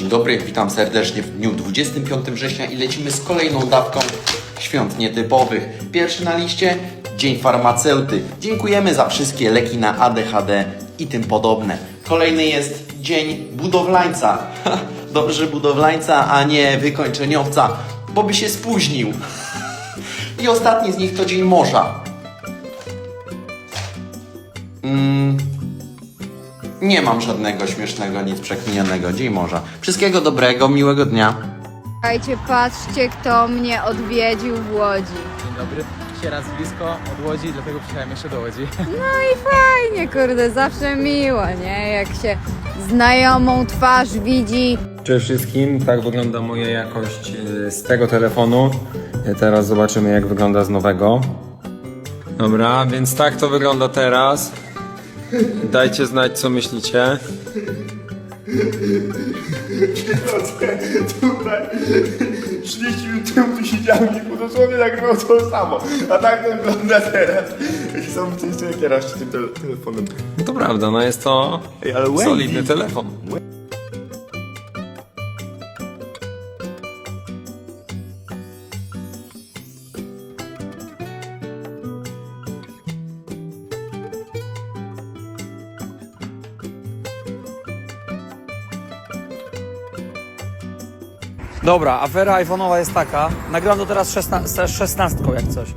Dzień dobry, witam serdecznie w dniu 25 września i lecimy z kolejną dawką świąt nietypowych. Pierwszy na liście Dzień Farmaceuty. Dziękujemy za wszystkie leki na ADHD i tym podobne. Kolejny jest Dzień Budowlańca. Dobrze budowlańca, a nie wykończeniowca, bo by się spóźnił. I ostatni z nich to Dzień Morza. Mm, nie mam żadnego śmiesznego, nic przekminionego. Dzień morza. Wszystkiego dobrego, miłego dnia. Słuchajcie, patrzcie, kto mnie odwiedził w Łodzi. Dzień dobry. Dzisiaj raz blisko od Łodzi, dlatego przyjechałem jeszcze do Łodzi. No i fajnie, kurde, zawsze miło, nie? Jak się znajomą twarz widzi. Cześć wszystkim, tak wygląda moja jakość e, z tego telefonu. E, Teraz zobaczymy jak wygląda z nowego. Dobra, więc tak to wygląda teraz. Dajcie znać co myślicie. Tutaj 30 minut temu tu siedziałem i dosłownie nagrywał to samo. A tak to wygląda teraz. I są jak ja raz tym tele- telefonem. No to prawda, no jest to Ej, ale Wendy. solidny telefon. Dobra, afera iPhone'owa jest taka, nagrywam to teraz 16, z 16 jak coś,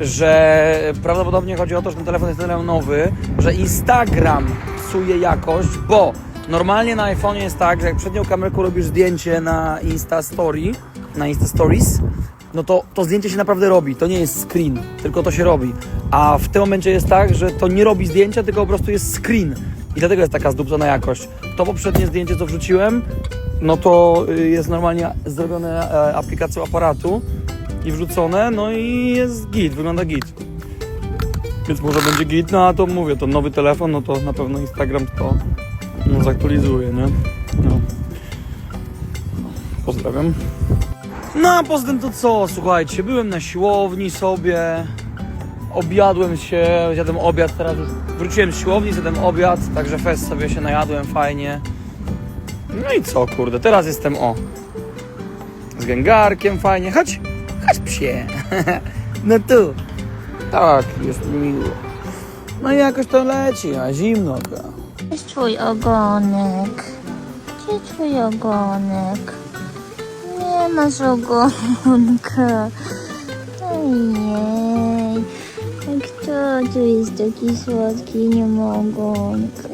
że prawdopodobnie chodzi o to, że ten telefon jest tyle nowy, że Instagram psuje jakość, bo normalnie na iPhone'ie jest tak, że jak przednią kamerką robisz zdjęcie na Insta Story, na Insta Stories, no to to zdjęcie się naprawdę robi, to nie jest screen, tylko to się robi. A w tym momencie jest tak, że to nie robi zdjęcia, tylko po prostu jest screen. I dlatego jest taka zdupcona jakość. To poprzednie zdjęcie, co wrzuciłem, no to y, jest normalnie zrobione e, aplikacją aparatu i wrzucone, no i jest git, wygląda git. Więc może będzie git, no a to mówię, to nowy telefon, no to na pewno Instagram to no, zaktualizuje, nie? No. Pozdrawiam. No a poza tym to co, słuchajcie, byłem na siłowni sobie, objadłem się, zjadłem obiad, teraz już wróciłem z siłowni, zjadłem obiad, także fest sobie się najadłem fajnie. No i co, kurde, teraz jestem o. Z gęgarkiem fajnie. Chodź, chodź psie. No tu. Tak, jest mi miło. No i jakoś to leci, a zimno. ka. Gdzie jest twój ogonek? Gdzie twój ogonek? Nie masz ogonka. Ojej. A Kto tu jest taki słodki nie ma ogonka?